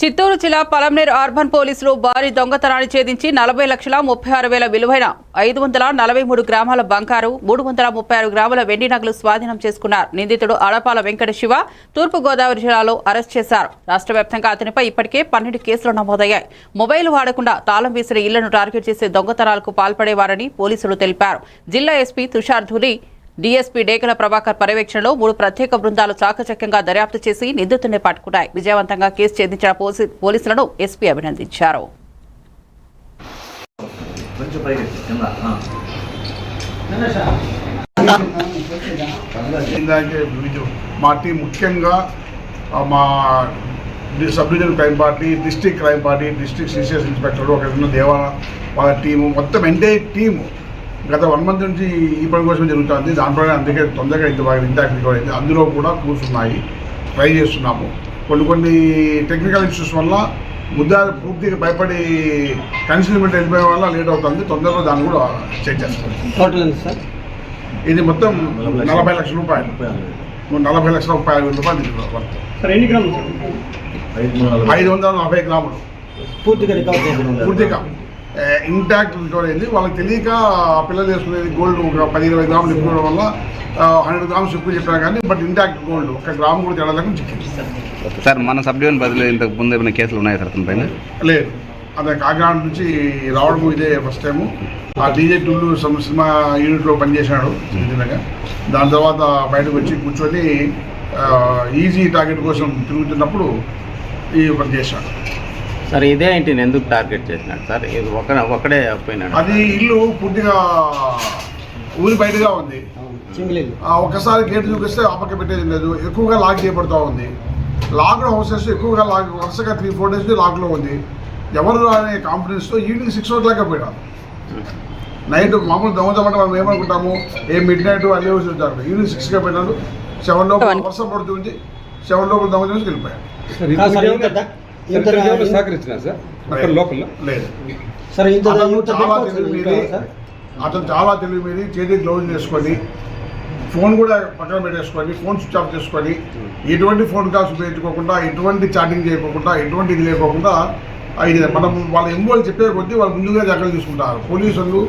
చిత్తూరు జిల్లా పలంనేరు అర్బన్ పోలీసులు భారీ దొంగతనాన్ని ఛేదించి నలభై లక్షల ముప్పై ఆరు వేల విలువైన ఐదు వందల నలభై మూడు గ్రామాల బంగారు మూడు వందల ముప్పై ఆరు గ్రాముల వెండి నగలు స్వాధీనం చేసుకున్నారు. నిందితుడు అడపాల వెంకట శివ తూర్పు గోదావరి జిల్లాలో అరెస్ట్ చేశారు. రాష్ట్ర వ్యాప్తంగా అతనిపై ఇప్పటికే పన్నెండు కేసులు నమోదయ్యాయి. మొబైల్ వాడకుండా తాళం వేసిన ఇళ్ళను టార్గెట్ చేసే దొంగతనాలకు పాల్పడేవారని పోలీసులు తెలిపారు. జిల్లా ఎస్పీ తుషార్ ధులి డీఎస్పీ డేకల ప్రభాకర్ పర్యవేక్షణలో మూడు ప్రత్యేక బృందాలు చాకచక్యంగా దర్యాప్తు చేసి నిందితుడిని పట్టుకున్నాయి. విజయవంతంగా కేసు ఛేదించిన పోలీసు- పోలీసులను ఎస్పీ అభినందించారు. ముఖ్యంగా మా sub division crime party district crime party district CCS inspector ఒక దేవాల వాళ్ళ టీము మొత్తం ఎంటైర్ టీము గత వన్ మంత్ నుంచి ఈ పని కోసం జరుగుతుంది దాంట్లోనే అందుకే తొందరగా ఇంత బాగా ఇంటాక్ట్ రికవర్ అయింది. అందులో కూడా కూర్చున్నాయి ట్రై చేస్తున్నాము. కొన్ని కొన్ని టెక్నికల్ ఇష్యూస్ వల్ల ముద్దాలు పూర్తిగా భయపడి కన్సిల్మెంట్ వెళ్ళిపోయే వల్ల లేట్ అవుతుంది. తొందరగా దాన్ని కూడా చెక్ చేస్తాం. టోటల్ ఎంత సార్? ఇది మొత్తం నలభై లక్షల రూపాయలు. నలభై లక్షల ముప్పై ఐదు వేల రూపాయలు. సార్ ఎన్ని గ్రాములు సార్? ఐదు వందల నలభై గ్రాములు. పూర్తిగా పూర్తిగా. ఇంటాక్ట్ రికవర్ అయింది. వాళ్ళకి తెలియక ఆ పిల్లలు వేసుకునేది గోల్డ్ ఒక పది ఇరవై గ్రాములు ఎక్కువడం వల్ల హండ్రెడ్ గ్రామ్స్ ఎక్కువ చెప్పారు కానీ బట్ ఇంటాక్ట్ గోల్డ్ ఒక గ్రామ్ కూడా తేడా లేకుండా చిక్కింది. సార్ మన సబ్ డివిజన్ బదిలీ ఇంతకు ముందు ఏమైనా కేసులు ఉన్నాయా సార్ పైన? లేదు. అదే కాకినాడ నుంచి రావడం ఇదే ఫస్ట్ టైము ఆ డీజే టూలు సినిమా యూనిట్లో పనిచేశాడు దాని తర్వాత బయటకు వచ్చి కూర్చొని ఈజీ టార్గెట్ కోసం తిరుగుతున్నప్పుడు ఈ పని చేశాడు. సార్ ఇదే ఇంటిని ఎందుకు టార్గెట్ చేసినాడు సార్? ఇది ఒక ఒకడే పోయినాడు. అది ఇల్లు పూర్తిగా ఊరి బయటగా ఉంది. సింగిల్ ఇల్లు ఆ ఒక్కసారి గేట్ చూపిస్తే పక్క పెట్టేది లేదు. ఎక్కువగా లాక్ చేయబడుతూ ఉంది. లాక్డ్ హౌసెస్ ఎక్కువగా లాక్ వరుసగా త్రీ ఫోర్ డేస్ లాక్లో ఉంది. ఎవరు అనే కాన్ఫిడెన్స్తో ఈవినింగ్ సిక్స్ ఓ క్లాక్ పోయినారు నైట్ మామూలు దొంగతమంటే మనం ఏమనుకుంటాము? ఏ మిడ్ నైట్ అన్నీ వచ్చి ఉంటారు ఈవినింగ్ సిక్స్గా పోయినారు. సెవెన్ లోపల వర్షం పడుతుంది సెవెన్ లోపల దొంగ చేసి సహకరించిన సార్? ఇక్కడ లోకల్లో లేదు. సార్ ఇంత అతను చాలా తెలివి మీది సార్ అతను చాలా తెలివి మీది. చేతి గ్లౌజ్ వేసుకొని ఫోన్ కూడా పక్కన పెట్టేసుకొని ఫోన్ స్విచ్ ఆఫ్ చేసుకొని ఎటువంటి ఫోన్ కాల్స్ ఉపయోగించుకోకుండా ఎటువంటి చాటింగ్ చేయకోకుండా ఎటువంటి ఇది లేకోకుండా ఇది మనం వాళ్ళ ఎంబోలు చెప్పే కొద్దీ వాళ్ళు ముందుగా జాగ్రత్తలు తీసుకుంటారు. పోలీసులు